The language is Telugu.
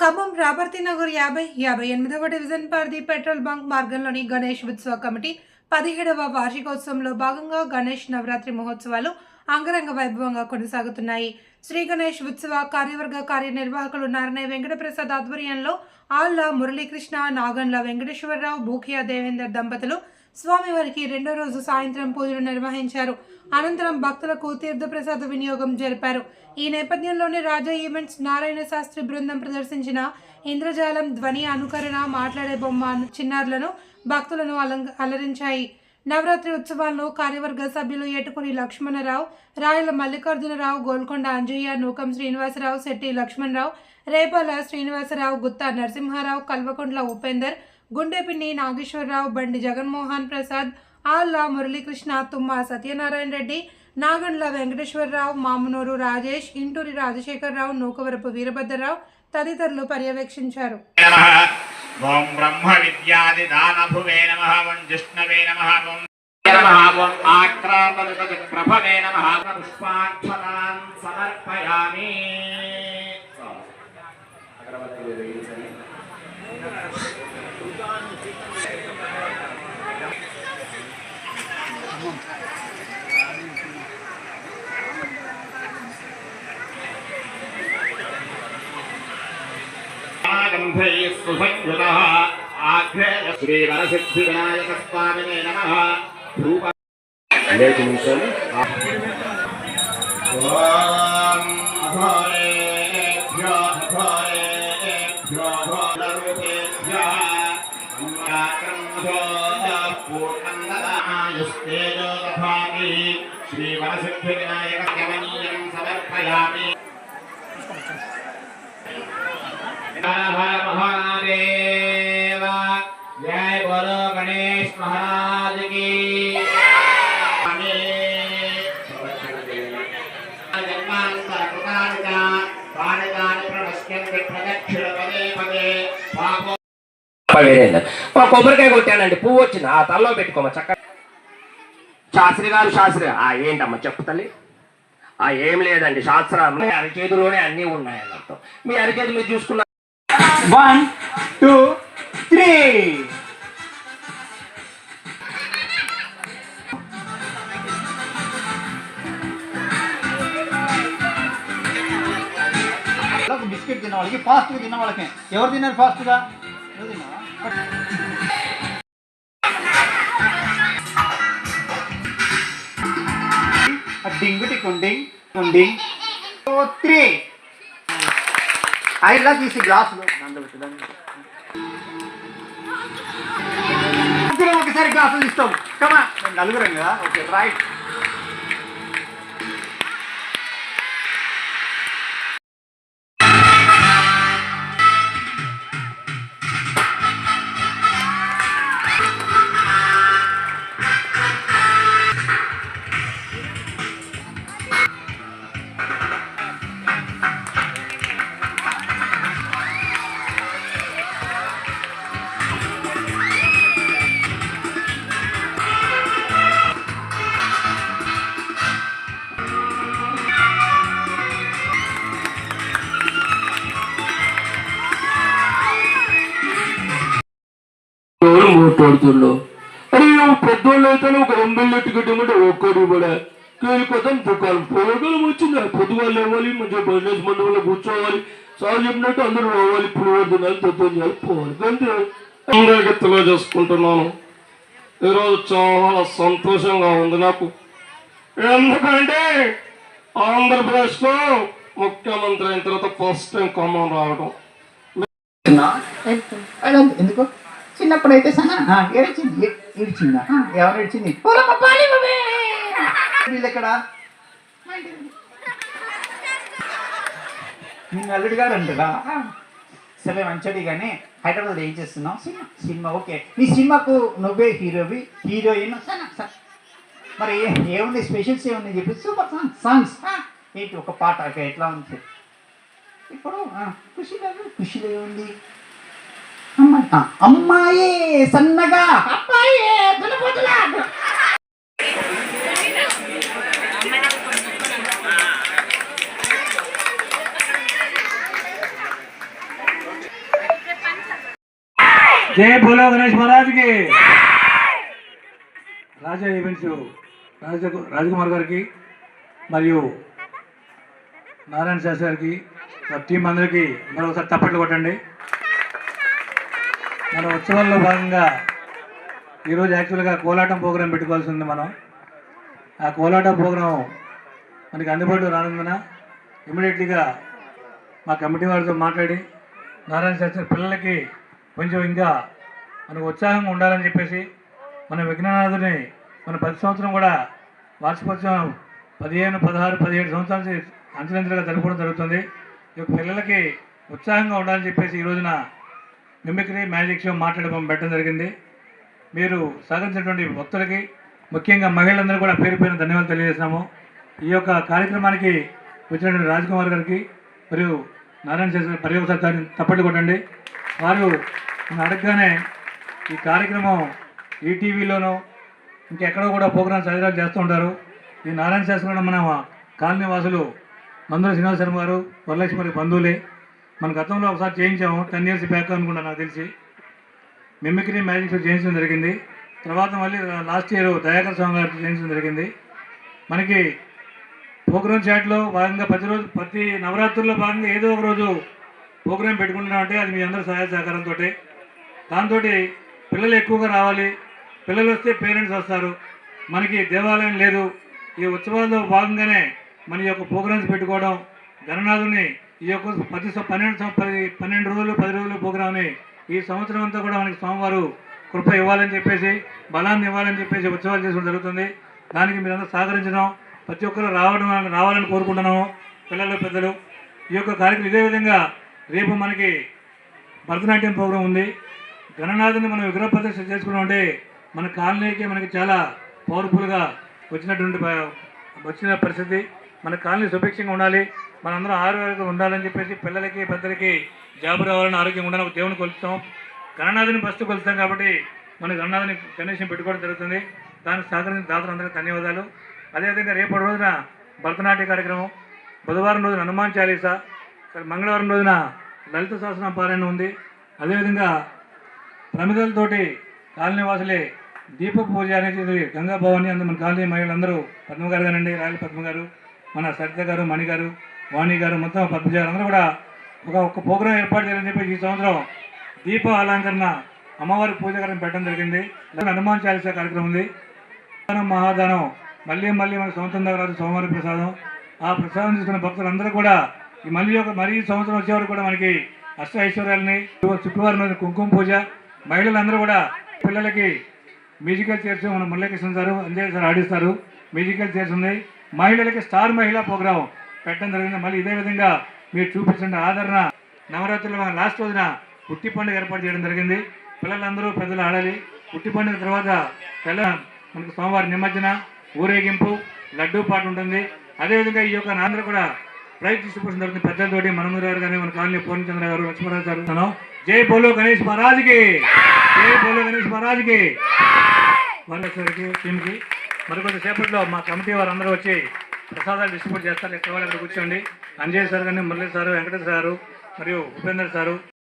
ఖమ్మం రాబర్తి నగర్ యాభై యాభై ఎనిమిదవ డివిజన్ పరిధి పెట్రోల్ బంక్ మార్గంలోని గణేష్ ఉత్సవ కమిటీ పదిహేడవ వార్షికోత్సవంలో భాగంగా గణేష్ నవరాత్రి మహోత్సవాలు అంగరంగ వైభవంగా కొనసాగుతున్నాయి. శ్రీ గణేష్ ఉత్సవ కార్యవర్గ కార్యనిర్వాహకులు నారాయణ వెంకటప్రసాద్ ఆధ్వర్యంలో ఆళ్ళ మురళీకృష్ణ నాగండ్ల వెంకటేశ్వరరావు భూకియా దేవేందర్ దంపతులు స్వామివారికి రెండో రోజు సాయంత్రం పూజలు నిర్వహించారు. అనంతరం భక్తులకు తీర్థప్రసాద వినియోగం జరిపారు. ఈ నేపథ్యంలోనే రాజా ఈవెంట్స్ నారాయణ శాస్త్రి బృందం ప్రదర్శించిన ఇంద్రజాలం ధ్వని అనుకరణ మాట్లాడే బొమ్మ చిన్నారులను భక్తులను అలంక అలరించాయి. నవరాత్రి ఉత్సవాలను కార్యవర్గ సభ్యులు ఏటుకుని లక్ష్మణరావు రాయల మల్లికార్జునరావు గోల్కొండ అంజయ్య నూకం శ్రీనివాసరావు శెట్టి లక్ష్మణరావు రేపాల శ్రీనివాసరావు గుత్తా నరసింహారావు కల్వకుంట్ల ఉపేందర్ గుండెపిన్ని నాగేశ్వరరావు బండి జగన్మోహన్ ప్రసాద్ ఆళ్ళ మురళీకృష్ణ తుమ్మ సత్యనారాయణ రెడ్డి నాగండ్ల వెంకటేశ్వరరావు మామునూరు రాజేష్ ఇంటూరి రాజశేఖరరావు నూకవరపు వీరభద్రరావు తదితరులు పర్యవేక్షించారు. ఓం బ్రహ్మ విద్యాది దానభువే ఓం జిష్ణవే ఓం ఓం ప్రభవే పుష్పాక్షరాన్ సమర్పయామి. వెలిగించండి सुसंयुतः आख्येय नमः। धूप लेखिंसन् ॐ अभारेभ्यो अभारेभ्यो अभाररूपेभ्यः अम्राक्रम्भो ఘోరరూపేభ్యः అమ్రాక్రమధో పూర్ణందదాయుస్తేజో కొబ్బరికాయ కొట్టానండి. పువ్వు వచ్చింది. ఆ తలలో పెట్టుకోమ చక్క శాస్త్రి గారు శాస్త్రి. ఆ ఏంటమ్మా చెప్పు తల్లి. ఆ ఏం లేదండి. శాస్త్రాలు మీ అరచేతిలోనే అన్నీ ఉన్నాయని అర్థం. మీ అరచేతి మీరు చూసుకున్న వన్ టూ త్రీ బిస్కెట్ తిన్న వాళ్ళకి ఫాస్ట్గా తిన్న వాళ్ళకి ఎవరు తిన్నారు ఫాస్ట్గా? డింగుటి కుండింగ్ కుండింగ్ టూ త్రీ ఐలా తీసి గ్లాసులో నందబెట్టడానికి ముగ్గురం ఒకసారి గ్లాసులు ఇస్తాం కమా నలుగురం కదా ఓకే రైట్ అరే నువ్వు పెద్దోళ్ళు అయితే ఒక రెండేళ్ళు టికెట్ ఒక్కడి కూడా. కేలిపోతాం దుకాణం పోగలం వచ్చింది. పొద్దుగాలు ఇవ్వాలి మంచిగా బిజినెస్ మండపంలో కూర్చోవాలి. సార్ చెప్పినట్టు అందరూ రావాలి పులిహోర తినాలి తత్వం చేయాలి పోవాలి. అంతే. అందరికీ తెలియజేసుకుంటున్నాను. ఈరోజు చాలా సంతోషంగా ఉంది నాకు. ఎందుకంటే ఆంధ్రప్రదేశ్లో ముఖ్యమంత్రి అయిన తర్వాత ఫస్ట్ టైం ఖమ్మం రావడం ఎందుకు? చిన్నప్పుడు అయితే సహా ఏడ్చింది ఏడ్చిందా? ఎవరు ఏడ్చింది. వీళ్ళు ఎక్కడ నిన్ను అల్లుడు గారు అంటగా సరే మంచోడి కానీ హైదరాబాద్ ఏం చేస్తున్నావు? సినిమా. Cinema okay. నీ సినిమాకు నువ్వే హీరోవి హీరోయిన్? మరి ఏముంది? స్పెషల్స్ ఏముంది? చెప్పి. Super song songs? ఏంటి? ఒక పాట ఎట్లా ఉంది? ఇప్పుడు ఖుషిలో ఖుషిలో ఏముంది? అమ్మాయి సన్నగా. అబ్బాయే దులపుదులా. జై బోలో గణేష్ మహారాజ్కి. రాజా ఈవెంట్స్ రాజ రాజకుమార్ గారికి మరియు నారాయణ శాస్త్రి గారికి టీం అందరికీ మరొకసారి తప్పట్లు కొట్టండి. మన ఉత్సవాల్లో భాగంగా ఈరోజు యాక్చువల్గా కోలాటం ప్రోగ్రాం పెట్టుకోవాల్సి ఉంది మనం. ఆ కోలాటం ప్రోగ్రాం మనకి అందుబాటులో రానందున ఇమీడియట్లీగా మా కమిటీ వారితో మాట్లాడి నారాయణ శాస్త్రి పిల్లలకి కొంచెం ఇంకా మనకు ఉత్సాహంగా ఉండాలని చెప్పేసి మన విఘ్ననాథుని మన ప్రతి సంవత్సరం కూడా వార్షికోత్సవం పదిహేను పదహారు పదిహేడు సంవత్సరాల నుంచి అంచెలంచెలుగా జరుపుకోవడం జరుగుతుంది. ఈ పిల్లలకి ఉత్సాహంగా ఉండాలని చెప్పేసి ఈ రోజున మిమిక్రీ మ్యాజిక్ షో మాట్లాడడం పెట్టడం జరిగింది. మీరు సాధించినటువంటి భక్తులకి ముఖ్యంగా మహిళలందరూ కూడా పేరు పేరు ధన్యవాదాలు తెలియజేస్తున్నాము. ఈ యొక్క కార్యక్రమానికి వచ్చినటువంటి రాజ్కుమార్ గారికి మరియు నారాయణ చేసిన పర్యవసాన్ని తప్పట్లు కొట్టండి. వారు అడగగానే ఈ కార్యక్రమం ఈటీవీలోనూ ఇంకెక్కడో కూడా ప్రోగ్రామ్స్ హైదరాబాద్ చేస్తూ ఉంటారు. ఈ నారాయణ శాస్త్రంలో మన కాలనీ వాసులు మందుల శ్రీనివాస శర్మ గారు వరలక్ష్మి బంధువులే. మన గతంలో ఒకసారి చేయించాము. టెన్ ఇయర్స్ బ్యాక్ అనుకుంటా నాకు తెలిసి. మిమిక్రీ మ్యాజిక్ షో చేయించడం జరిగింది. తర్వాత మళ్ళీ లాస్ట్ ఇయర్ దయాకర్ స్వామి గారు చేయించడం జరిగింది. మనకి ప్రోగ్రామ్ చాట్లో భాగంగా ప్రతిరోజు ప్రతి నవరాత్రుల్లో భాగంగా ఏదో ఒక రోజు ప్రోగ్రాం పెట్టుకుంటున్నామంటే అది మీ అందరి సహాయ సహకారంతో దాంతో పిల్లలు ఎక్కువగా రావాలి. పిల్లలు వస్తే పేరెంట్స్ వస్తారు. మనకి దేవాలయం లేదు. ఈ ఉత్సవాల్లో భాగంగానే మన యొక్క ప్రోగ్రామ్స్ పెట్టుకోవడం గణనాథుని ఈ యొక్క ప్రతి పన్నెండు పది పన్నెండు రోజులు పది రోజులు ప్రోగ్రామ్ని ఈ సంవత్సరం అంతా కూడా మనకి స్వామివారు కృప ఇవ్వాలని చెప్పేసి బలాన్ని ఇవ్వాలని చెప్పేసి ఉత్సవాలు చేసుకోవడం జరుగుతుంది. దానికి మీరందరూ సహకరించడం ప్రతి ఒక్కరు రావడం రావాలని కోరుకుంటున్నాము పిల్లలు పెద్దలు. ఈ యొక్క కార్యక్రమం ఇదే విధంగా రేపు మనకి భరతనాట్యం ప్రోగ్రాం ఉంది. గణనాథుని మనం విగ్రహ ప్రదర్శన చేసుకున్నామంటే మన కాలనీకి మనకి చాలా పవర్ఫుల్గా వచ్చినటువంటి వచ్చిన పరిస్థితి. మన కాలనీ సుభిక్షంగా ఉండాలి. మనందరం ఆరోగ్యంగా ఉండాలని చెప్పేసి పిల్లలకి పెద్దలకి జాబు రావాలని ఆరోగ్యం ఉండాలని ఒక దేవుని కొలుస్తాం. గణనాథుని ఫస్ట్ కొలుస్తాం కాబట్టి మన గణనాథుని గణేశం పెట్టుకోవడం జరుగుతుంది. దానికి సహకరించిన దాతలందరికీ ధన్యవాదాలు. అదేవిధంగా రేపటి రోజున భరతనాట్య కార్యక్రమం. బుధవారం రోజున హనుమాన్ చాలీసా. మంగళవారం రోజున లలిత శాసనం పారాయణ ఉంది. అదేవిధంగా ప్రమిదలతోటి కాలనీ వాసులే దీప పూజ అనేది గంగా భవాని అందరూ మన కాలనీ మహిళలందరూ పద్మ గారు రాయల పద్మ గారు మన సరిత గారు మణి గారు వాణి గారు మొత్తం పద్మజ గారు అందరూ కూడా ఒక ఒక ప్రోగ్రాం ఏర్పాటు చేయాలని చెప్పి ఈ సంవత్సరం దీప అలంకరణ అమ్మవారి పూజ కార్యక్రమం పెట్టడం జరిగింది. హనుమాన్ చాలీస కార్యక్రమం ఉంది. దానం మహాదానం. మళ్ళీ మళ్ళీ మన సంవత్సరం దగ్గర సోమవారి ప్రసాదం. ఆ ప్రసాదం తీసుకున్న భక్తులందరూ కూడా ఈ మళ్ళీ ఒక మరీ సంవత్సరం వచ్చేవారు కూడా మనకి అష్ట ఐశ్వర్యాలని శుక్రవారం కుంకుమ పూజ. మహిళలందరూ కూడా పిల్లలకి మ్యూజికల్ చైర్స్ మన మురళీకృష్ణ సారు అంజయ్ సార్ ఆడిస్తారు. మ్యూజికల్ చైర్స్ ఉన్నాయి. మహిళలకి స్టార్ మహిళా ప్రోగ్రాం. పెట్టడం జరిగింది. మళ్ళీ ఇదే విధంగా మీరు చూపించిన ఆదరణ నవరాత్రులు లాస్ట్ రోజున పుట్టి పండుగ ఏర్పాటు చేయడం జరిగింది. పిల్లలందరూ పెద్దలు ఆడాలి. పుట్టి పండుగ తర్వాత తెల్ల మనకు సోమవారం నిమజ్జన ఊరేగింపు లడ్డూ పాట ఉంటుంది. అదేవిధంగా ఈ యొక్క నాంద్ర కూడా ప్రైజ్ డిస్ట్రిబ్యూషన్ జరుగుతుంది పెద్దలతోటి మనమూరి గారు కానీ మన కాలనీ పూర్ణచంద్ర గారు లక్ష్మణరావు గారు జై బోలో గణేష్ మహారాజ్కి జై బోలో గణేష్ మహారాజ్కి వాళ్ళకి టీమ్కి. మరికొద్ది సేపట్లో మా కమిటీ వారు అందరూ వచ్చి ప్రసాదాలు డిస్ట్రిబ్యూట్ చేస్తారు. ఎక్కడ వాళ్ళు అక్కడ కూర్చోండి. అంజయ్ సార్ కానీ మురళీ సారు వెంకటేశ్వర సారు మరియు ఉపేందర్ సారు.